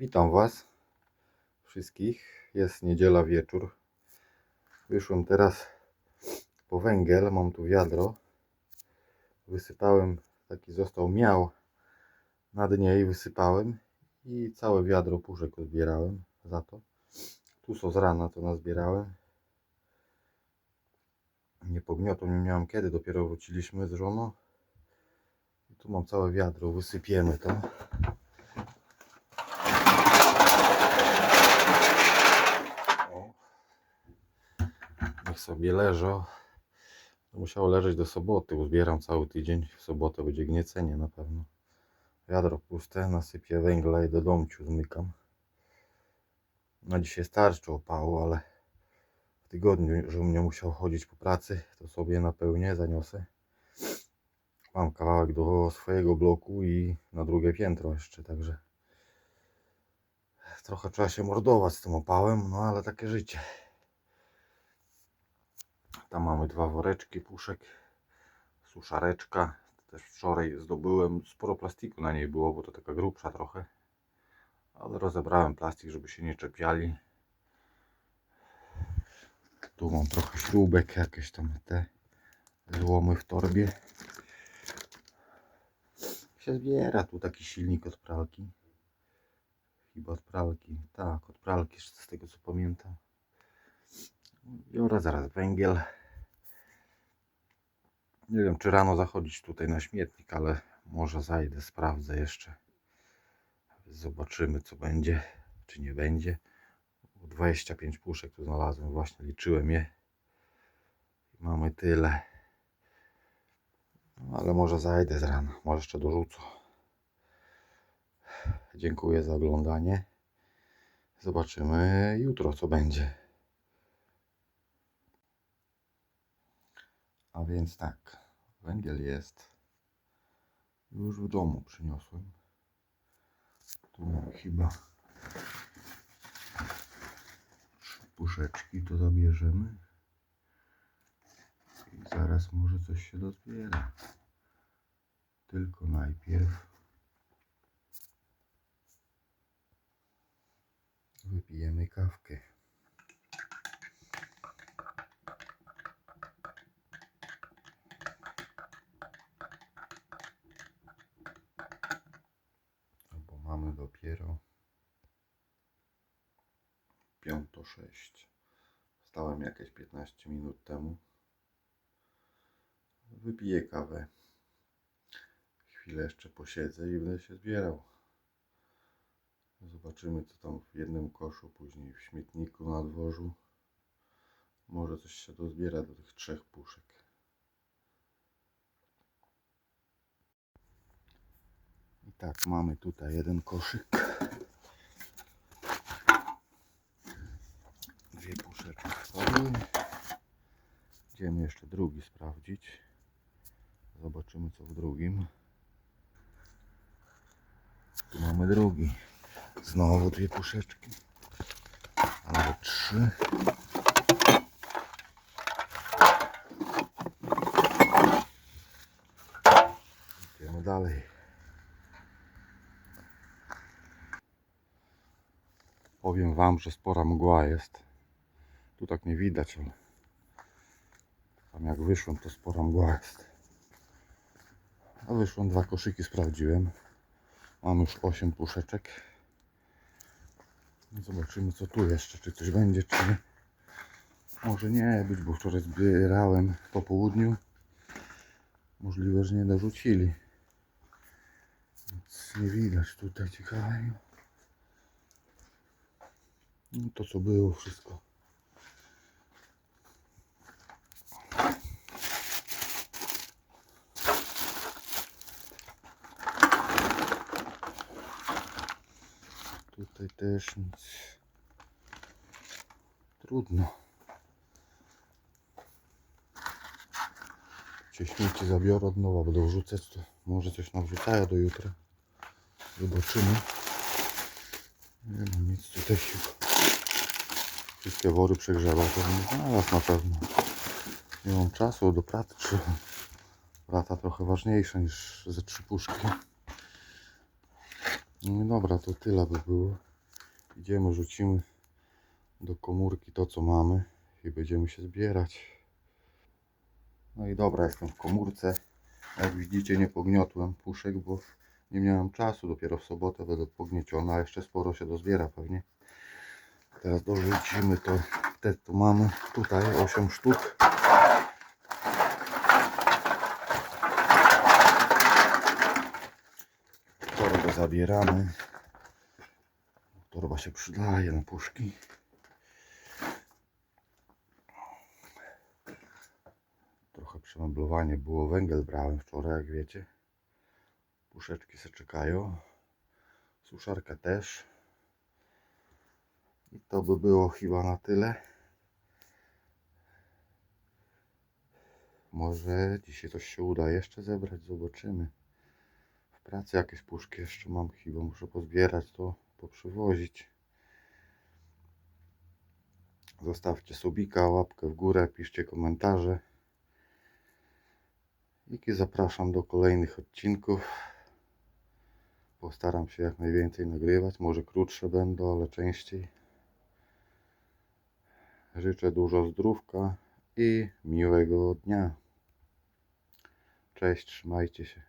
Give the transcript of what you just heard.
Witam Was wszystkich. Jest niedziela wieczór. Wyszłem teraz po węgiel. Mam tu wiadro. Wysypałem, taki został miał na dnie i wysypałem. I całe wiadro puszek zbierałem za to. Tu są z rana to nazbierałem. Nie pogniotą nie miałem kiedy, dopiero wróciliśmy z żoną. I tu mam całe wiadro, wysypiemy to. Niech sobie leżą. Musiało leżeć do soboty. Uzbieram cały tydzień. W sobotę będzie gniecenie na pewno. Wiadro puste, nasypię węgla i do domciu zmykam. Na dzisiaj starczy opału, ale w tygodniu, żebym nie musiał chodzić po pracy, to sobie napełnię, zaniosę. Mam kawałek do swojego bloku i na drugie piętro jeszcze, także trochę trzeba się mordować z tym opałem, no ale takie życie. Tam mamy dwa woreczki puszek, suszareczka. Też wczoraj zdobyłem, sporo plastiku na niej było, bo to taka grubsza trochę. Ale rozebrałem plastik, żeby się nie czepiali. Tu mam trochę śrubek, jakieś tam te złomy w torbie. Się zbiera tu taki silnik od pralki. Chyba od pralki. Tak, od pralki, z tego co pamiętam. Biorę zaraz węgiel. Nie wiem, czy rano zachodzić tutaj na śmietnik, ale może zajdę, sprawdzę jeszcze. Zobaczymy, co będzie, czy nie będzie. 25 puszek tu znalazłem, właśnie liczyłem je. Mamy tyle. No, ale może zajdę z rana, może jeszcze dorzucę. Dziękuję za oglądanie. Zobaczymy jutro, co będzie. A więc tak, węgiel jest. Już w domu przyniosłem. Tu mam chyba trzy puszeczki, to zabierzemy. I zaraz może coś się dozbiera. Tylko najpierw wypijemy kawkę. No bo mamy dopiero piąto sześć. Wstałem jakieś 15 minut temu. Wypiję kawę. Chwilę jeszcze posiedzę i będę się zbierał. Zobaczymy co tam w jednym koszu, później w śmietniku na dworzu. Może coś się dozbiera do tych trzech puszek. Tak, mamy tutaj jeden koszyk. Dwie puszeczki wpadły. Idziemy jeszcze drugi sprawdzić. Zobaczymy co w drugim. Tu mamy drugi. Znowu dwie puszeczki. A nawet trzy. Idziemy dalej. Powiem Wam, że spora mgła jest. Tu tak nie widać, ale tam jak wyszłem, to spora mgła jest. A wyszłem, dwa koszyki sprawdziłem. Mam już 8 puszeczek. No Zobaczymy co tu jeszcze, czy coś będzie, czy nie. Może nie być, bo wczoraj zbierałem po południu. Możliwe, że nie dorzucili. Nic nie widać tutaj ciekawego. No to co było wszystko. Tutaj też nic. Trudno. Cię śmieci zabiorę od nowa, będę wrzucać, to może coś nawrzucają do jutra. Zobaczymy. Nie no, nic tutaj chyba. Wszystkie wory przegrzebał, to bym znalazł na pewno. Nie mam czasu do pracy. Lata trochę ważniejsze niż ze trzy puszki. No dobra, to tyle by było. Idziemy, rzucimy do komórki to, co mamy i będziemy się zbierać. No i dobra, jestem w komórce. Jak widzicie, nie pogniotłem puszek, bo nie miałem czasu. Dopiero w sobotę będę pognieciona, a jeszcze sporo się dozbiera pewnie. Teraz dorzucimy to, te tu mamy tutaj 8 sztuk. Torbę zabieramy. Torba się przydaje na puszki. Trochę przemeblowanie było. Węgiel brałem wczoraj, jak wiecie. Puszeczki se czekają. Suszarka też. I to by było chyba na tyle. Może dzisiaj coś się uda jeszcze zebrać, zobaczymy. W pracy jakieś puszki jeszcze mam chyba, muszę pozbierać to, poprzywozić. Zostawcie subika, łapkę w górę, piszcie komentarze. I zapraszam do kolejnych odcinków. Postaram się jak najwięcej nagrywać, może krótsze będą, ale częściej. Życzę dużo zdrówka i miłego dnia. Cześć, trzymajcie się.